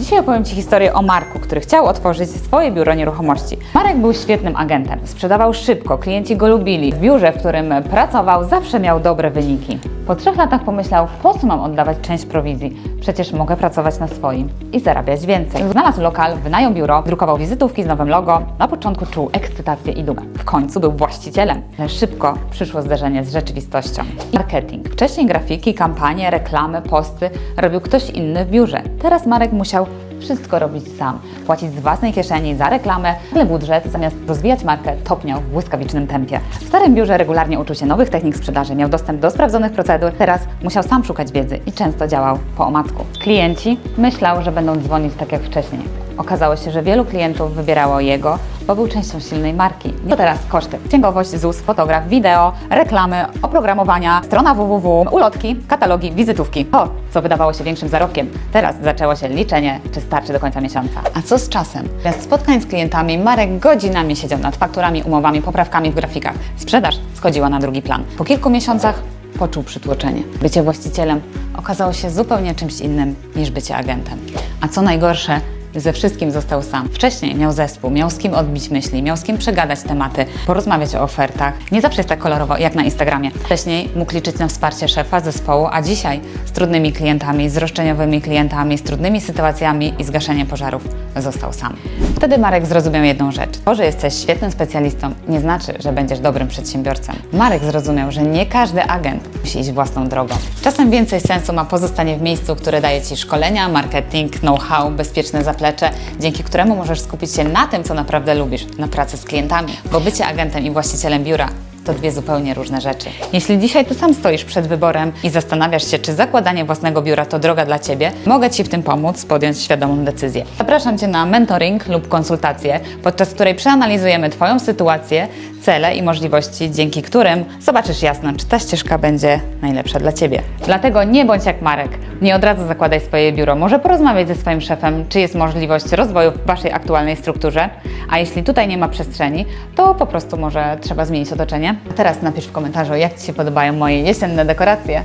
Dzisiaj opowiem Ci historię o Marku, który chciał otworzyć swoje biuro nieruchomości. Marek był świetnym agentem, sprzedawał szybko, klienci go lubili. W biurze, w którym pracował, zawsze miał dobre wyniki. Po trzech latach pomyślał, po co mam oddawać część prowizji? Przecież mogę pracować na swoim i zarabiać więcej. Znalazł lokal, wynajął biuro, drukował wizytówki z nowym logo. Na początku czuł ekscytację i dumę. W końcu był właścicielem. Ale szybko przyszło zderzenie z rzeczywistością. Marketing. Wcześniej grafiki, kampanie, reklamy, posty robił ktoś inny w biurze. Teraz Marek musiał wszystko robić sam, płacić z własnej kieszeni za reklamę, ale budżet zamiast rozwijać markę topniał w błyskawicznym tempie. W starym biurze regularnie uczył się nowych technik sprzedaży, miał dostęp do sprawdzonych procedur, teraz musiał sam szukać wiedzy i często działał po omacku. Klienci myślał, że będą dzwonić tak jak wcześniej. Okazało się, że wielu klientów wybierało jego, bo był częścią silnej marki. To teraz koszty. Księgowość, ZUS, fotograf, wideo, reklamy, oprogramowania, strona www, ulotki, katalogi, wizytówki. To, co wydawało się większym zarobkiem. Teraz zaczęło się liczenie, czy starczy do końca miesiąca. A co z czasem? Zamiast spotkań z klientami, Marek godzinami siedział nad fakturami, umowami, poprawkami w grafikach. Sprzedaż schodziła na drugi plan. Po kilku miesiącach poczuł przytłoczenie. Bycie właścicielem okazało się zupełnie czymś innym niż bycie agentem. A co najgorsze, ze wszystkim został sam. Wcześniej miał zespół, miał z kim odbić myśli, miał z kim przegadać tematy, porozmawiać o ofertach. Nie zawsze jest tak kolorowo jak na Instagramie. Wcześniej mógł liczyć na wsparcie szefa, zespołu, a dzisiaj z trudnymi klientami, z roszczeniowymi klientami, z trudnymi sytuacjami i z gaszeniem pożarów został sam. Wtedy Marek zrozumiał jedną rzecz. To, że jesteś świetnym specjalistą, nie znaczy, że będziesz dobrym przedsiębiorcą. Marek zrozumiał, że nie każdy agent musi iść własną drogą. Czasem więcej sensu ma pozostanie w miejscu, które daje Ci szkolenia, marketing, know-how, bezpieczne zaplecze, dzięki któremu możesz skupić się na tym, co naprawdę lubisz, na pracy z klientami. Bo bycie agentem i właścicielem biura to dwie zupełnie różne rzeczy. Jeśli dzisiaj ty sam stoisz przed wyborem i zastanawiasz się, czy zakładanie własnego biura to droga dla ciebie, mogę ci w tym pomóc, podjąć świadomą decyzję. Zapraszam cię na mentoring lub konsultację, podczas której przeanalizujemy twoją sytuację, cele i możliwości, dzięki którym zobaczysz jasno, czy ta ścieżka będzie najlepsza dla ciebie. Dlatego nie bądź jak Marek. Nie od razu zakładaj swoje biuro. Może porozmawiać ze swoim szefem, czy jest możliwość rozwoju w waszej aktualnej strukturze. A jeśli tutaj nie ma przestrzeni, to po prostu może trzeba zmienić otoczenie. A teraz napisz w komentarzu, jak Ci się podobają moje jesienne dekoracje.